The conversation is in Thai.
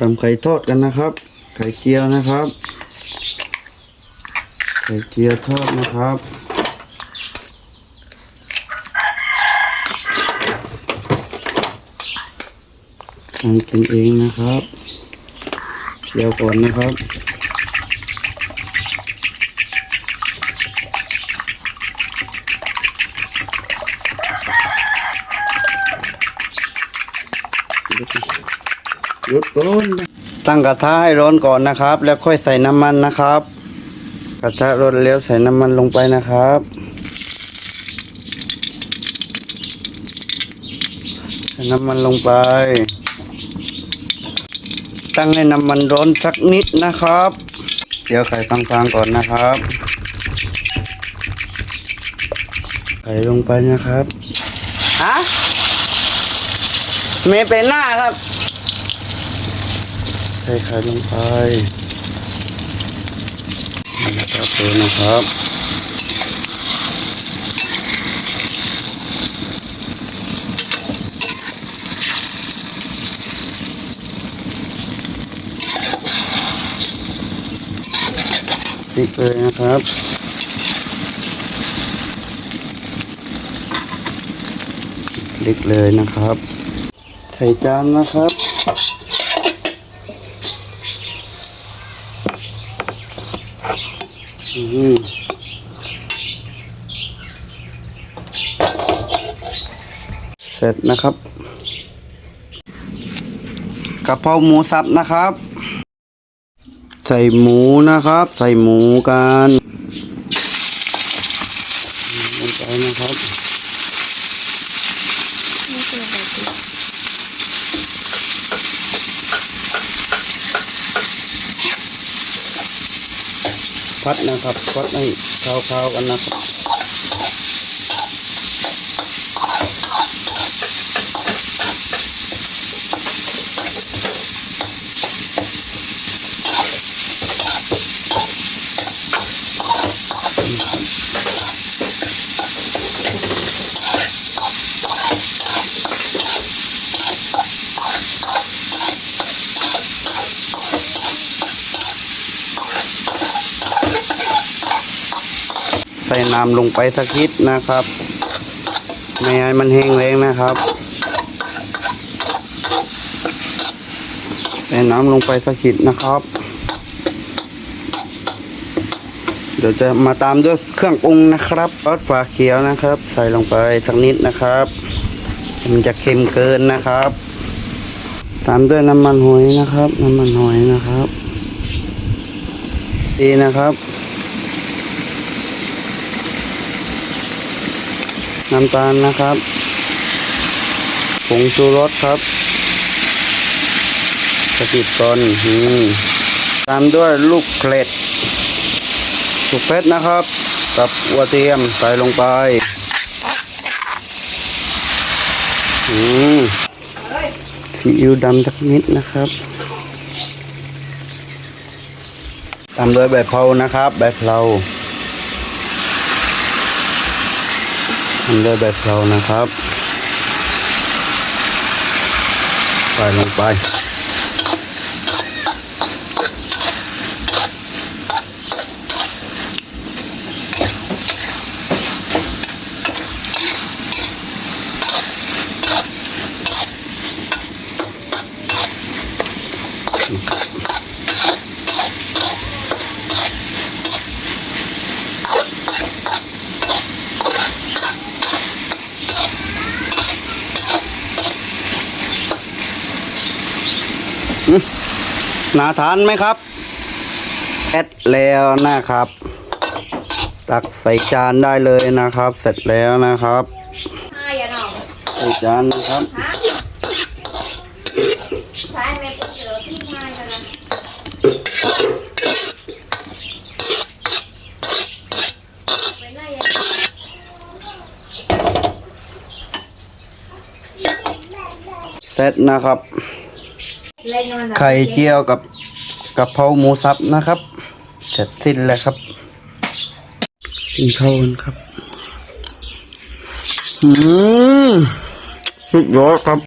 ทำไข่ทอดกันนะครับ ไข่เจียวนะครับ ไข่เจียวทอดนะครับทำกินเองนะครับเจียวก่อนนะครับ หยุดก่อนตั้งกระทะให้ร้อนก่อนนะครับ แล้วค่อยใส่น้ำมันนะครับ กระทะร้อนแล้วใส่น้ำมันลงไปนะครับ ใส่น้ำมันลงไป ตั้งให้น้ำมันร้อนสักนิดนะครับ เดี๋ยวไข่ฟังๆก่อนนะครับไข่ลงไปนะครับฮะเมเป็นหน้าครับ ใส่ไข่ลงไปนะครับดูนะครับพริกเลยนะครับพริกเลยนะครับ ใส่จานนะครับ อืม เสร็จนะครับกะเพราหมูสับนะครับ ใส่หมูนะครับ ใส่หมูกันลงไปนะครับ พัดนะครับพัดให้คาวๆกันนะครับ น้ำลงไปสักนิดนะครับ ไม่ให้มันแห้งแรงนะครับใส่น้ำลงไปสักนิดนะครับ เดี๋ยวจะมาตามด้วยเครื่องปรุงนะครับรสฝาเขียวนะครับ ใส่ลงไปสักนิดนะครับ มันจะเค็มเกินนะครับ ตามด้วยน้ำมันหอยนะครับ น้ำมันหอยนะครับ ดีนะครับ น้ำตาลนะครับผงชูรสครับกระติดก่อนอตามด้วยลูกเกล็ดลูกเพชรนะครับ กับหัวเทียมใส่ลงไปอืมซีอิ๊วดำสักนิดนะครับตามด้วยใบเพรานะครับ ใบเพรา ทำด้วยใบเพรานะครับ ใส่ลงไป นาทานไหมครับ แอดแล้วนะครับ ตักใส่จานได้เลยนะครับ เสร็จแล้วนะครับใส่จานนะครับเสร็จนะครับ ไข่เจียวกับกะเพราหมูสับนะครับเสร็จสิ้นแล้วครับกินข้าวกันครับ อืมสุดยอดครับ